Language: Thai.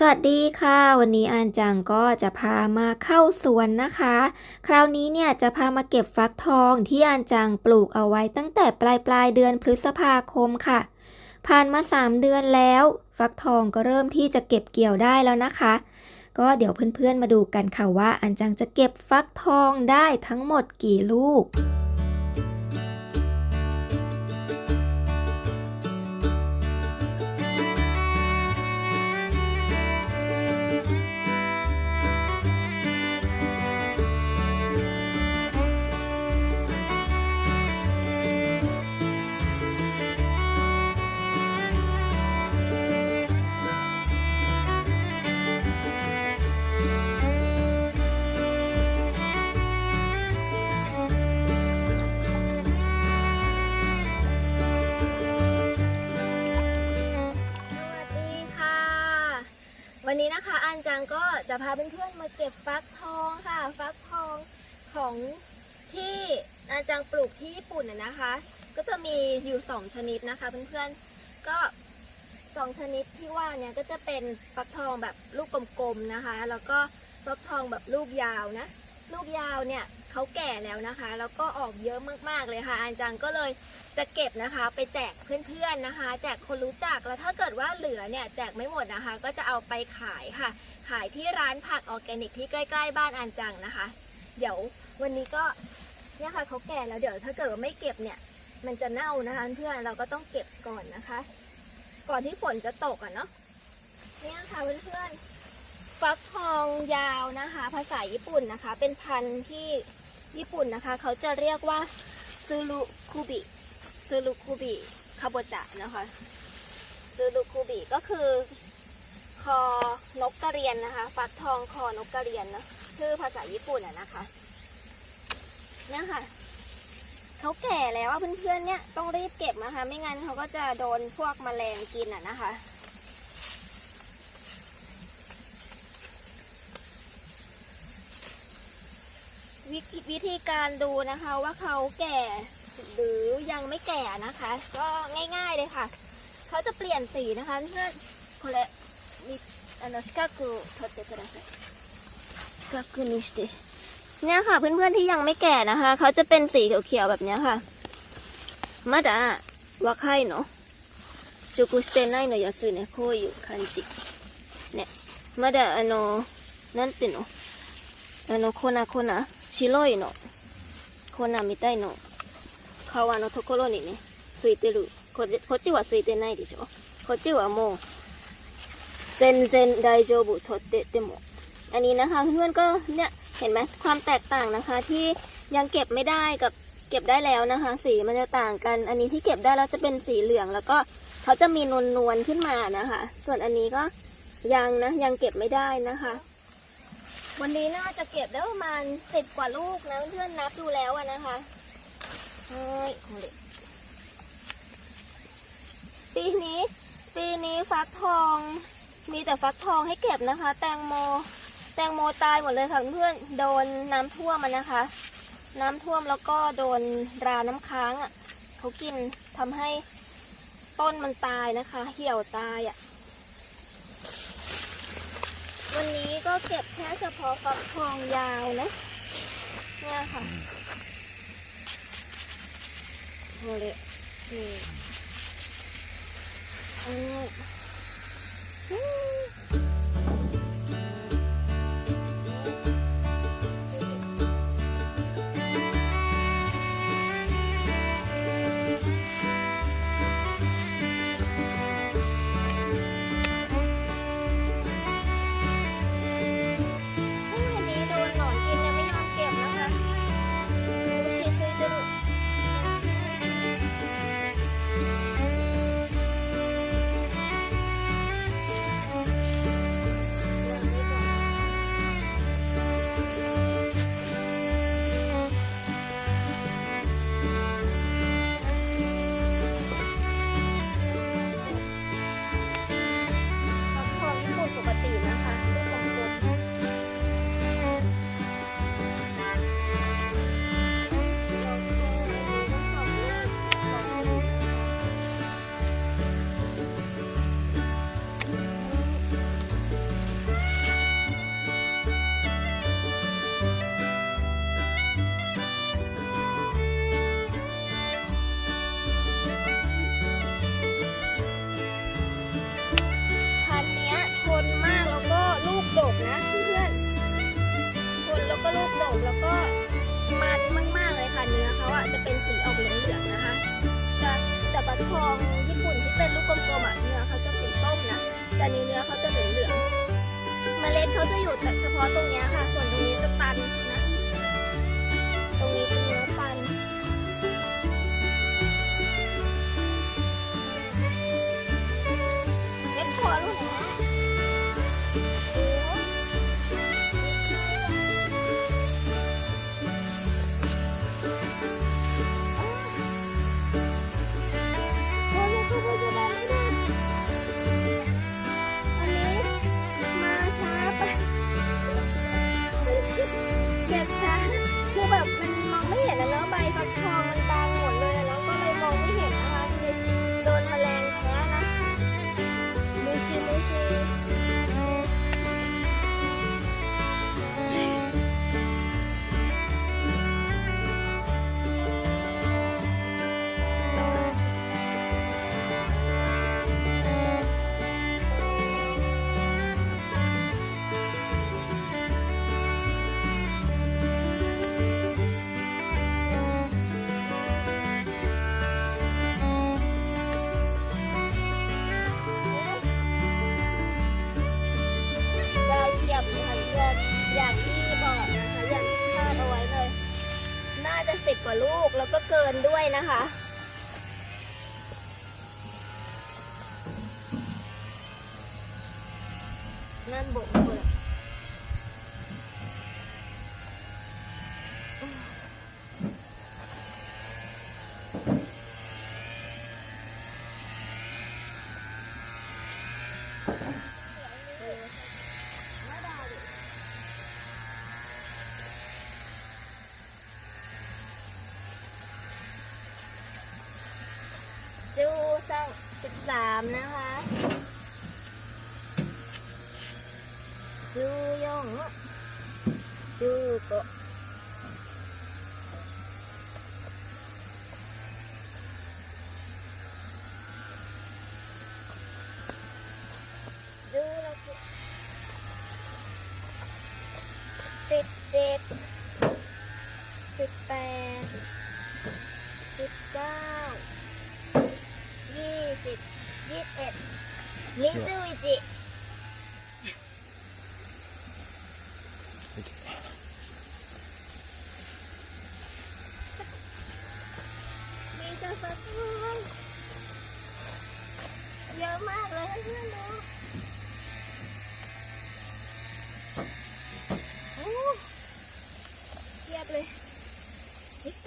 สวัสดีค่ะ วันนี้อานจังก็จะพามาเข้าสวนนะคะ คราวนี้เนี่ยจะพามาเก็บฟักทองที่อานจังปลูกเอาไว้ตั้งแต่ปลายปลายเดือนพฤษภาคมค่ะ ผ่านมา 3 เดือนแล้ว ฟักทองก็เริ่มที่จะเก็บเกี่ยวได้แล้วนะคะ ก็เดี๋ยวเพื่อนๆมาดูกันค่ะว่าอันจังจะเก็บฟักทองได้ทั้งหมดกี่ลูก นนี้นะคะอันจังก็จะพาเพื่อนๆมาเก็บฟักทองค่ะ ฟักทองของที่อันจังปลูกที่ญี่ปุ่นน่ะนะคะ ก็จะมีอยู่สองชนิดนะคะเพื่อนๆก็สองชนิดที่ว่าเนี่ยก็จะเป็นฟักทองแบบลูกกลมๆนะคะ แล้วก็ฟักทองแบบลูกยาวนะ ลูกยาวเนี่ยเขาแก่แล้วนะคะ แล้วก็ออกเยอะมากๆเลยค่ะอันจังก็เลย จะเก็บนะคะ ไปแจกเพื่อนๆนะคะ แจกคนรู้จักแล้วถ้าเกิดว่าเหลือเนี่ยแจกไม่หมดนะคะ ก็จะเอาไปขายค่ะ ขายที่ร้านผักออร์แกนิกที่ใกล้ๆบ้านอันจังนะคะ เดี๋ยววันนี้ก็เนี่ยค่ะเขาแก่แล้วเดี๋ยวถ้าเกิดว่าไม่เก็บเนี่ยมันจะเน่านะคะเพื่อนเราก็ต้องเก็บก่อนนะคะ ก่อนที่ฝนจะตกอะเนาะเนี่ยค่ะเพื่อนๆฟักทองยาวนะคะ ภาษาญี่ปุ่นนะคะ เป็นพันธุ์ที่ญี่ปุ่นนะคะ เขาจะเรียกว่าซูรุคุบิ ซูรุคุบิคาโบจะนะคะซูรุคุบิก็คือ คอนกกระเรียนนะคะ ฟักทองคอนกกระเรียนเนอะชื่อภาษาญี่ปุ่นอะนะคะเนี่ยค่ะเขาแก่แล้วอะเพื่อนๆเนี่ยต้องรีบเก็บนะคะ ไม่งั้นเขาก็จะโดนพวกแมลงกินอะนะคะววิธีการดูนะคะว่าเขาแก่ หรือยังไม่แก่นะคะ ก็ง่ายๆเลยค่ะ เขาจะเปลี่ยนสีนะคะเพื่อนこれみあの四角を取ってください四角にしてเนี่ยค่ะ เพื่อนๆที่ยังไม่แก่นะคะ เขาจะเป็นสีเขียวๆแบบเนี้ยค่ะまだ若いの熟してないの安いねこういう感じねまだあのなんていうのあの粉粉白いの粉みたいの 皮のところにねついてるこれこっちはついてないでしょこっちはもう全然大丈夫取ってでもอันนี้นะคะเพื่อนๆก็เนี่ยเห็นไหมความแตกต่างนะคะ ที่ยังเก็บไม่ได้กับเก็บได้แล้วนะคะ สีมันจะต่างกัน อันนี้ที่เก็บได้แล้วจะเป็นสีเหลืองแล้วก็เขาจะมีนวลนวลๆขึ้นมานะคะ ส่วนอันนี้ก็ยังนะยังเก็บไม่ได้นะคะ วันนี้น่าจะเก็บได้ประมาณสิบกว่าลูกนะเพื่อนๆนับดูแล้วอะนะคะ เฮ้ยเอาดิปีนี้ ปีนี้ฟักทอง มีแต่ฟักทองให้เก็บนะคะ แตงโม แตงโมตายหมดเลยค่ะเพื่อนโดนน้ำท่วมมันนะคะ น้ำท่วมแล้วก็โดนราน้ำค้างอะเขากินทำให้ต้นมันตายนะคะ เหี่ยวตายอะ วันนี้ก็เก็บแค่เฉพาะฟักทองยาวนะ เนี่ยค่ะ これ、えー、あの、うん。 จะเป็นสีออกเหลืองๆนะคะ จะแต่บัตรทองญี่ปุ่นที่เป็นลูกกลมๆอะเนื้อเขาจะสีส้มนะแต่เนื้อเขาจะเหลืองๆเมล็ดเขาจะอยู่แต่เฉพาะตรงเนี้ยค่ะ ส่วนตรงนี้จะตันนะ นด้วยนะคะ นั่นบกเปิด จู สั่งสิบสามนะคะจูยงจูโกะจูโรกุสิบเจ็ดสิบแปดสิบเก้า ยี่สิบยี่สิบ เอ็ดยี่สิบอิจิมีแต่ฟักทองเยอะมากเลยเพื่อนๆดูโอ้เทียบเลยเฮ้ยไป